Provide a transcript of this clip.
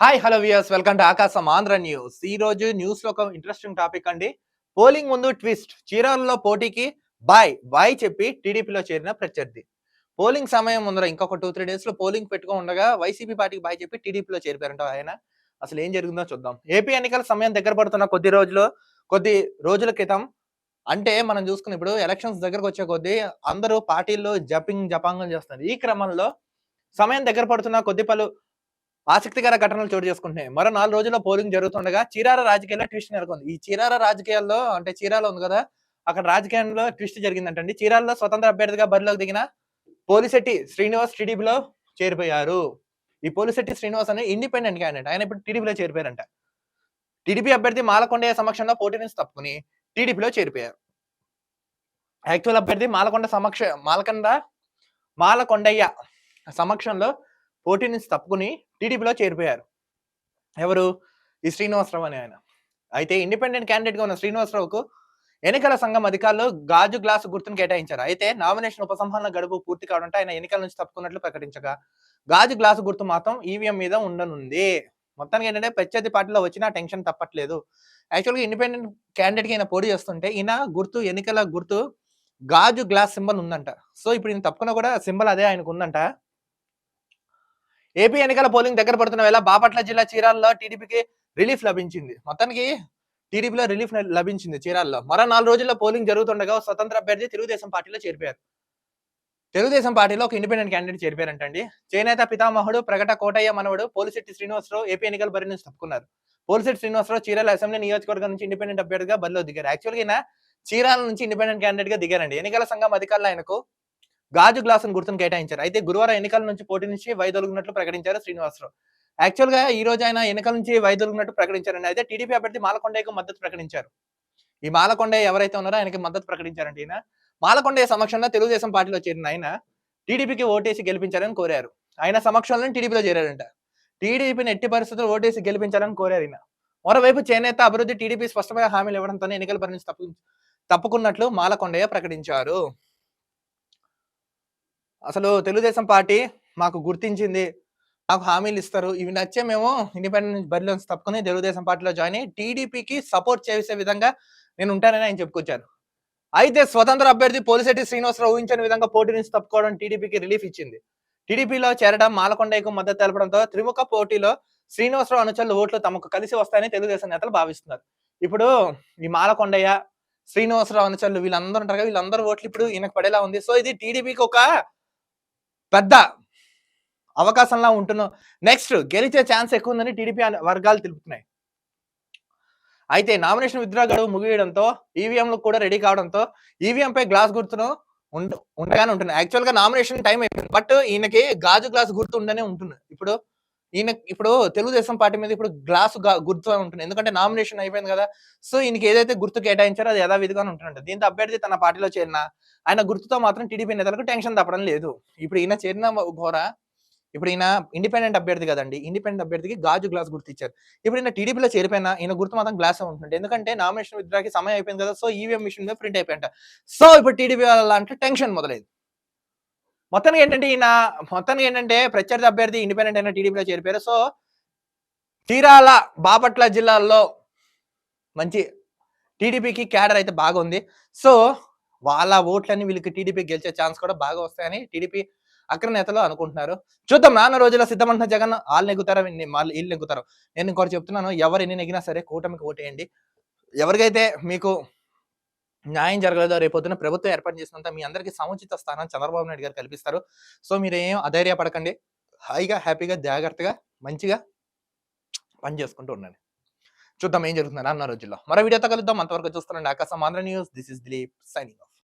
Hi hello viewers welcome to Akasam Andhra news ఈ రోజు న్యూస్లో ఒక ఇంట్రెస్టింగ్ టాపిక్ అండి. పోలింగ్ ముందు ట్విస్ట్ చీరాలలో పోటీకి బాయ్ బాయ్ చెప్పి టీడీపీలో చేరిన ప్రత్యర్థి. పోలింగ్ సమయం ముందర ఇంకొక టూ త్రీ డేస్లో పోలింగ్ పెట్టుకో ఉండగా వైసీపీ పార్టీకి బాయ్ చెప్పి టీడీపీలో చేరిపారంట ఆయన. అసలు ఏం జరిగిందో చూద్దాం. ఏపీ ఎన్నికల సమయం దగ్గర పడుతున్న కొద్ది రోజులు కొద్ది రోజుల క్రితం అంటే మనం చూసుకున్న ఇప్పుడు ఎలక్షన్స్ దగ్గరకు వచ్చే కొద్దీ అందరూ పార్టీల్లో జపింగ్ జపాంగం చేస్తున్నారు. ఈ క్రమంలో సమయం దగ్గర పడుతున్న కొద్ది పలు ఆసక్తికర ఘటనలు చోటు చేసుకుంటున్నాయి. మరో నాలుగు రోజుల్లో పోలింగ్ జరుగుతుండగా చీరాల రాజకీయాల్లో ట్విస్ట్ నెలకొంది. ఈ చీరాల రాజకీయాల్లో అంటే చీరాల ఉంది కదా అక్కడ రాజకీయాల్లో ట్విస్ట్ జరిగిందంటండి. చీరాలలో స్వతంత్ర అభ్యర్థిగా బరిలోకి దిగిన పోలిశెట్టి శ్రీనివాస్ టీడీపీలో చేరిపోయారు. ఈ పోలిశెట్టి శ్రీనివాస్ అనే ఇండిపెండెంట్ క్యాండిడేట్. ఆయన ఇప్పుడు టీడీపీలో చేరిపోయారంట. టీడీపీ అభ్యర్థి మాలకొండయ్య సమక్షంలో పోటీ నుంచి తప్పుకుని టీడీపీలో చేరిపోయారు. యాక్చువల్ అభ్యర్థి మాలకొండ సమక్ష మాలకొండ మాలకొండయ్య సమక్షంలో పోటీ నుంచి తప్పుకుని టీడీపీలో చేరిపోయారు. ఎవరు? ఈ శ్రీనివాసరావు అనే ఆయన. అయితే ఇండిపెండెంట్ క్యాండిడేట్గా ఉన్న శ్రీనివాసరావుకు ఎన్నికల సంఘం అధికారులు గాజు గ్లాసు గుర్తును కేటాయించారు. అయితే నామినేషన్ ఉపసంహరణ గడువు పూర్తి కావడంతో ఆయన ఎన్నికల నుంచి తప్పుకున్నట్లు ప్రకటించగా గాజు గ్లాసు గుర్తు మాత్రం ఈవీఎం మీద ఉండనుంది. మొత్తానికి ఏంటంటే ప్రత్యర్థి పార్టీలో వచ్చినా టెన్షన్ తప్పట్లేదు. యాక్చువల్గా ఇండిపెండెంట్ క్యాండిడేట్కి ఈయన పోటీ చేస్తుంటే ఈయన గుర్తు ఎన్నికల గుర్తు గాజు గ్లాస్ సింబల్ ఉందంట. సో ఇప్పుడు ఈయన తప్పుకున్న కూడా సింబల్ అదే ఆయనకు ఉందంట ఏపీ ఎన్నికల పోలింగ్ దగ్గర పడుతున్న వేళ బాపట్ల జిల్లా చీరాల్లో టీడీపీకి రిలీఫ్ లభించింది. మొత్తానికి టీడీపీలో రిలీఫ్ లభించింది చీరాల్లో. మరో నాలుగు రోజుల్లో పోలింగ్ జరుగుతుండగా స్వతంత్ర అభ్యర్థి తెలుగుదేశం పార్టీలో చేరిపోయారు. తెలుగుదేశం పార్టీలో ఒక ఇండిపెండెంట్ క్యాండిడేట్ చేరిపోయారంటండి. చేనేత పితామహుడు ప్రగట కోటయ్య మనవడు పోలిశెట్టి శ్రీనివాసరావు ఏపీ ఎన్నికల బరి నుంచి తప్పుకున్నారు. పోలిశెట్టి శ్రీనివాసరావు చీరాల అసెంబ్లీ నియోజకవర్గం నుంచి ఇండిపెండెంట్ అభ్యర్థిగా బరిలో దిగారు. యాక్చువల్గా ఈయన చీరాల నుంచి ఇండిపెండెంట్ క్యాండిడేట్గా దిగారండి. ఎన్నికల సంఘం అధికారులు ఆయనకు గాజు గ్లాసును గుర్తును కేటాయించారు. అయితే గురువారం ఎన్నికల నుంచి పోటీ నుంచి వైదొలుగునట్లు ప్రకటించారు శ్రీనివాసరావు. యాక్చువల్గా ఈ రోజు ఆయన ఎన్నికల నుంచి వైదొలుగునట్టు ప్రకటించారండి. అయితే టీడీపీ అభ్యర్థి మాలకొండయ్యకు మద్దతు ప్రకటించారు. ఈ మాలకొండయ్య ఎవరైతే ఉన్నారో ఆయనకి మద్దతు ప్రకటించారండి ఈయన. మాలకొండయ్య సమక్షంలో తెలుగుదేశం పార్టీలో చేరిన ఆయన టీడీపీకి ఓటేసి గెలిపించారని కోరారు. ఆయన సమక్షంలో టీడీపీలో చేరారంట. టీడీపీని ఎట్టి పరిస్థితులు ఓటేసి గెలిపించాలని కోరారు ఈయన. మరోవైపు చేనేత అభివృద్ధి టీడీపీ స్పష్టమైన హామీలు ఇవ్వడంతోనే ఎన్నికల పరిణితి తప్పు తప్పుకున్నట్లు మాలకొండయ్య ప్రకటించారు. అసలు తెలుగుదేశం పార్టీ మాకు గుర్తించింది. మాకు హామీలు ఇస్తారు. ఇవి నచ్చే మేము ఇండిపెండెంట్ బరిలో తప్పుకుని తెలుగుదేశం పార్టీలో జాయిన్ అయ్యి టీడీపీకి సపోర్ట్ చేసే విధంగా నేను ఉంటానని ఆయన చెప్పుకొచ్చారు. అయితే స్వతంత్ర అభ్యర్థి పోలిశెట్టి శ్రీనివాసరావు ఊహించని విధంగా పోటీ నుంచి తప్పుకోవడం టీడీపీకి రిలీఫ్ ఇచ్చింది. టీడీపీలో చేరడం మాలకొండకు మద్దతు తెలపడంతో త్రిముఖ పోటీలో శ్రీనివాసరావు అనుచరుల ఓట్లు తమకు కలిసి వస్తాయని తెలుగుదేశం నేతలు భావిస్తున్నారు. ఇప్పుడు ఈ మాలకొండయ్య శ్రీనివాసరావు అనుచరులు వీళ్ళందరూ ఉంటారు కదా వీళ్ళందరూ ఓట్లు ఇప్పుడు ఈయనకు పడేలా ఉంది. సో ఇది టీడీపీకి ఒక పెద్ద అవకాశంలా ఉంటున్నాం నెక్స్ట్ గెలిచే ఛాన్స్ ఎక్కువ ఉందని టీడీపీ వర్గాలు తెలుపుతున్నాయి. అయితే నామినేషన్ విత్డ్రా గడువు ముగియడంతో ఈవీఎంలు కూడా రెడీ కావడంతో ఈవీఎంపై గ్లాస్ గుర్తును ఉండగానే ఉంటుంది యాక్చువల్గా నామినేషన్ టైం అయిపోయింది. బట్ ఈయనకి గాజు గ్లాస్ గుర్తు ఉండనే ఉంటుంది ఇప్పుడు ఈయన ఇప్పుడు తెలుగుదేశం పార్టీ మీద ఇప్పుడు గ్లాస్ గుర్తు ఉంటుంది. ఎందుకంటే నామినేషన్ అయిపోయింది కదా. సో ఈయనకి ఏదైతే గుర్తు కేటాయించారో అది యథావిధిగానే ఉంటుంది దీంతో అభ్యర్థి తన పార్టీలో చేరిన ఆయన గుర్తుతో మాత్రం టీడీపీ నేతలకు టెన్షన్ తప్పడం లేదు. ఇప్పుడు ఈయన చేరిన ఘోర ఇప్పుడు ఈయన ఇండిపెండెంట్ అభ్యర్థి కదండి. ఇండిపెండెంట్ అభ్యర్థికి గాజు గ్లాస్ గుర్తు ఇచ్చారు. ఇప్పుడు ఈయన టీడీపీలో చేరిపోయినా ఈయన గుర్తు మాత్రం గ్లాస్ ఉంటుంది ఎందుకంటే నామినేషన్ విత్డ్రాకి సమయం అయిపోయింది కదా. సో ఈవీఎం మిషన్ మీద ప్రింట్ అయిపోయింట సో ఇప్పుడు టీడీపీ అంటే టెన్షన్ మొదలైంది. మొత్తానికి ఏంటంటే ఈయన మొత్తానికి ఏంటంటే ప్రత్యర్థి అభ్యర్థి ఇండిపెండెంట్ అయిన టీడీపీలో చేరిపోయారు. సో తీరాల బాపట్ల జిల్లాల్లో మంచి టీడీపీకి క్యాడర్ అయితే బాగా ఉంది. సో వాళ్ళ ఓట్లన్నీ వీళ్ళకి టీడీపీ గెలిచే ఛాన్స్ కూడా బాగా వస్తాయని టీడీపీ అగ్ర నేతలు అనుకుంటున్నారు. చూద్దాం నాన్న రోజుల్లో సిద్ధమంటున్న జగన్ వాళ్ళు నెగ్గుతారు? వాళ్ళు వీళ్ళు నెగ్గుతారు. నేను ఇంకోటి చెప్తున్నాను ఎవరు ఎన్ని నెగ్గినా సరే కూటమికి ఓటేయండి. ఎవరికైతే మీకు న్యాయం జరగలేదో? రేపొద్దున ప్రభుత్వం ఏర్పాటు చేసినంత మీ అందరికీ సముచిత స్థానం చంద్రబాబు నాయుడు గారు కల్పిస్తారు. సో మీరు ఏం అధైర్యపడకండి. హాయిగా హ్యాపీగా జాగ్రత్తగా మంచిగా పని చేసుకుంటూ ఉండండి. చూద్దాం ఏం జరుగుతుంది అన్న రోజుల్లో. మరో వీడియోతో కలుద్దాం. అంతవరకు చూస్తున్నాండి Akasam Andhra news. This is Dilip signing off.